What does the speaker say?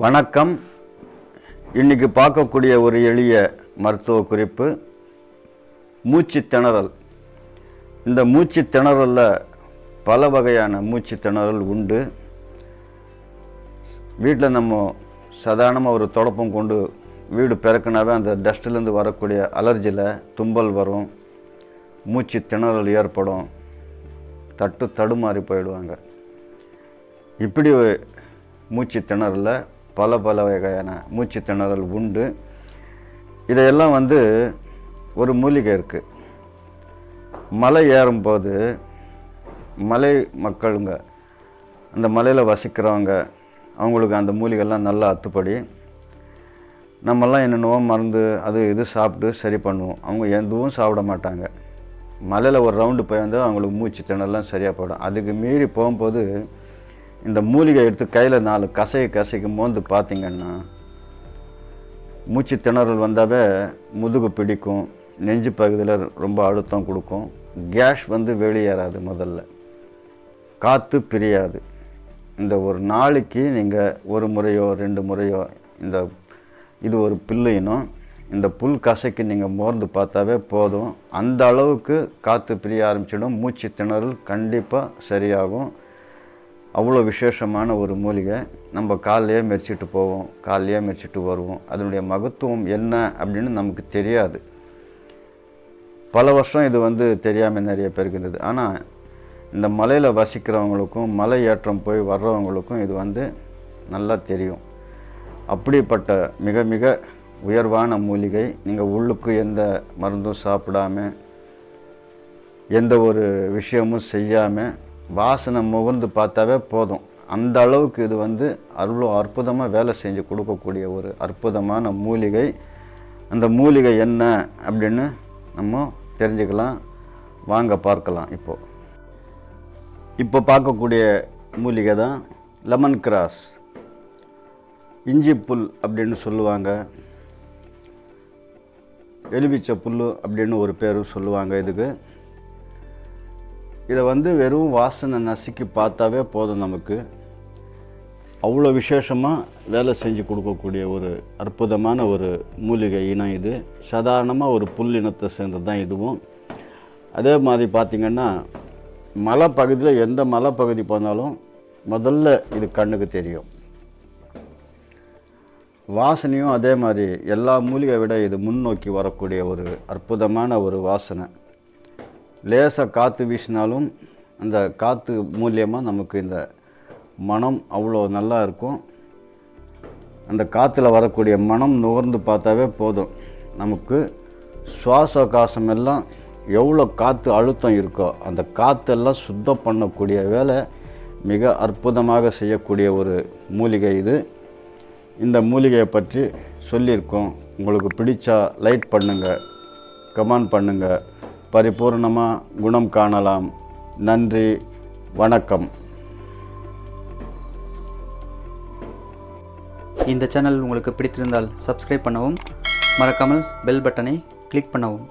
வணக்கம். இன்னைக்கு பார்க்கக்கூடிய ஒரு எளிய மருத்துவ குறிப்பு மூச்சு திணறல். இந்த மூச்சு திணறலில் பல வகையான மூச்சு திணறல் உண்டு. வீட்டில் நம்ம சாதாரணமாக ஒரு தொடப்பம் கொண்டு வீடு பிறக்குனாவே அந்த டஸ்ட்லேருந்து வரக்கூடிய அலர்ஜியில் தும்பல் வரும் மூச்சு திணறல் ஏற்படும் தட்டு தடுமாறி போயிடுவாங்க. இப்படி மூச்சு திணறலில் பல பல வகையான மூச்சு திணறல் உண்டு. இதையெல்லாம் வந்து ஒரு மூலிகை இருக்குது மலை ஏறும்போது மலை மக்களுங்க அந்த மலையில் வசிக்கிறவங்க அவங்களுக்கு அந்த மூலிகைலாம் நல்லா அத்துப்படி. நம்மெல்லாம் என்னென்னவோ மருந்து அது இது சாப்பிட்டு சரி பண்ணுவோம். அவங்க எதுவும் சாப்பிட மாட்டாங்க. மலையில் ஒரு ரவுண்டு போய் வந்து அவங்களுக்கு மூச்சு திணறலாம் சரியாக போயிடும். அதுக்கு மீறி போகும்போது இந்த மூலிகை எடுத்து கையில் நாலு கசையை கசைக்கு மோந்து பார்த்தீங்கன்னா மூச்சு திணறல் வந்தாவே முதுகு பிடிக்கும் நெஞ்சு பகுதியில் ரொம்ப அழுத்தம் கொடுக்கும். கேஸ் வந்து வெளியேறாது முதல்ல. காற்று பிரியாது. இந்த ஒரு நாளைக்கு நீங்கள் ஒரு முறையோ ரெண்டு முறையோ இந்த இது ஒரு பில்லையினும் இந்த புல் கசைக்கு நீங்கள் மோர்ந்து பார்த்தாவே போதும். அந்த அளவுக்கு காற்று பிரிய ஆரம்பிச்சிடும். மூச்சு திணறல் கண்டிப்பாக சரியாகும். அவ்வளோ விசேஷமான ஒரு மூலிகை. நம்ம காலையே மெரிச்சிட்டு போவோம் காலையே மெரிச்சிட்டு வருவோம். அதனுடைய மகத்துவம் என்ன அப்படின்னு நமக்கு தெரியாது. பல வருஷம் இது வந்து தெரியாமல் நிறைய பேருக்கு இருந்தது. ஆனால் இந்த மலையில் வசிக்கிறவங்களுக்கும் மலை ஏற்றம் போய் வர்றவங்களுக்கும் இது வந்து நல்லா தெரியும். அப்படிப்பட்ட மிக மிக உயர்வான மூலிகை. நீங்கள் உள்ளுக்கு எந்த மருந்தும் சாப்பிடாம எந்த ஒரு விஷயமும் செய்யாமல் வாசனை முகர்ந்து பார்த்தாவே போதும். அந்த அளவுக்கு இது வந்து அவ்வளோ அற்புதமாக வேலை செஞ்சு கொடுக்கக்கூடிய ஒரு அற்புதமான மூலிகை. அந்த மூலிகை என்ன அப்படின்னு நம்ம தெரிஞ்சுக்கலாம். வாங்க பார்க்கலாம் இப்போது இப்போ பார்க்கக்கூடிய மூலிகை தான் லெமன் கிராஸ் இஞ்சி புல் அப்படின்னு சொல்லுவாங்க. எலுமிச்சை புல் அப்படின்னு ஒரு பேரும் சொல்லுவாங்க இதுக்கு. இதை வந்து வெறும் வாசனை நசுக்கி பார்த்தாவே போதும் நமக்கு. அவ்வளோ விசேஷமாக வேலை செஞ்சு கொடுக்கக்கூடிய ஒரு அற்புதமான ஒரு மூலிகை இனம் இது. சாதாரணமாக ஒரு புல் இனத்தை சேர்ந்தது தான் இதுவும். அதே மாதிரி பார்த்திங்கன்னா மலைப்பகுதியில் எந்த மலைப்பகுதி போனாலும் முதல்ல இது கண்ணுக்கு தெரியும். வாசனையும் அதே மாதிரி எல்லா மூலிகை விட இது முன்னோக்கி வரக்கூடிய ஒரு அற்புதமான ஒரு வாசனை. லேசாக காற்று வீசினாலும் அந்த காற்று மூலியமாக நமக்கு இந்த மனம் அவ்வளோ நல்லா இருக்கும். அந்த காற்றுல வரக்கூடிய மனம் நுகர்ந்து பார்த்தாவே போதும். நமக்கு சுவாச காசம் எல்லாம் எவ்வளோ காற்று அழுத்தம் இருக்கோ அந்த காற்றெல்லாம் சுத்தம் பண்ணக்கூடிய வேலை மிக அற்புதமாக செய்யக்கூடிய ஒரு மூலிகை இது. இந்த மூலிகையை பற்றி சொல்லியிருக்கோம். உங்களுக்கு பிடிச்சா லைட் பண்ணுங்கள் கமெண்ட் பண்ணுங்கள் பரிபூர்ணமாக குணம் காணலாம். நன்றி வணக்கம். இந்த சேனல் உங்களுக்கு பிடித்திருந்தால் சப்ஸ்கிரைப் பண்ணவும் மறக்காமல் பெல் பட்டனை கிளிக் பண்ணவும்.